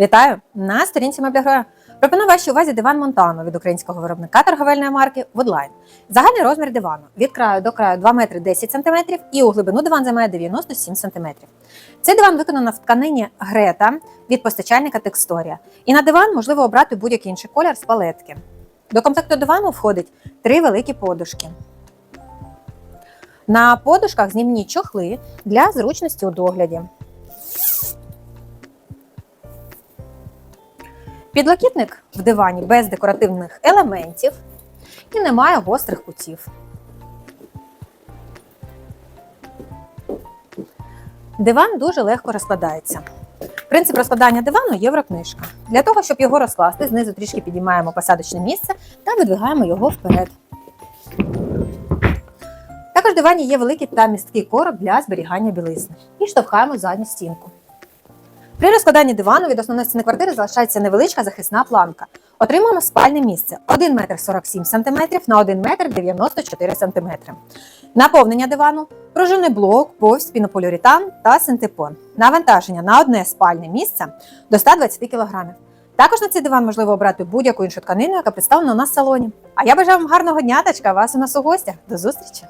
Вітаю на сторінці Меблягроя. Пропоную вашій увазі диван Монтано від українського виробника торговельної марки Woodline. Загальний розмір дивану від краю до краю 2 метри 10 см і у глибину диван займає 97 см. Цей диван виконано в тканині Грета від постачальника Тексторія. І на диван можливо обрати будь-який інший колір з палетки. До комплекту дивану входить три великі подушки. На подушках знімні чохли для зручності у догляді. Підлокітник в дивані без декоративних елементів і не має гострих кутів. Диван дуже легко розкладається. Принцип розкладання дивану єврокнижка. Для того, щоб його розкласти, знизу трішки підіймаємо посадочне місце та видвигаємо його вперед. Також в дивані є великий та місткий короб для зберігання білизни. І штовхаємо задню стінку. При розкладанні дивану від основної стіни квартири залишається невеличка захисна планка. Отримуємо спальне місце 1 метр 47 см на 1 метр 94 см. Наповнення дивану, пружинний блок, повсть, пінополіуретан та синтепон. Навантаження на одне спальне місце до 120 кг. Також на цей диван можливо обрати будь-яку іншу тканину, яка представлена у нас в салоні. А я бажаю вам гарного дня, тачка, вас у нас у гостях. До зустрічі!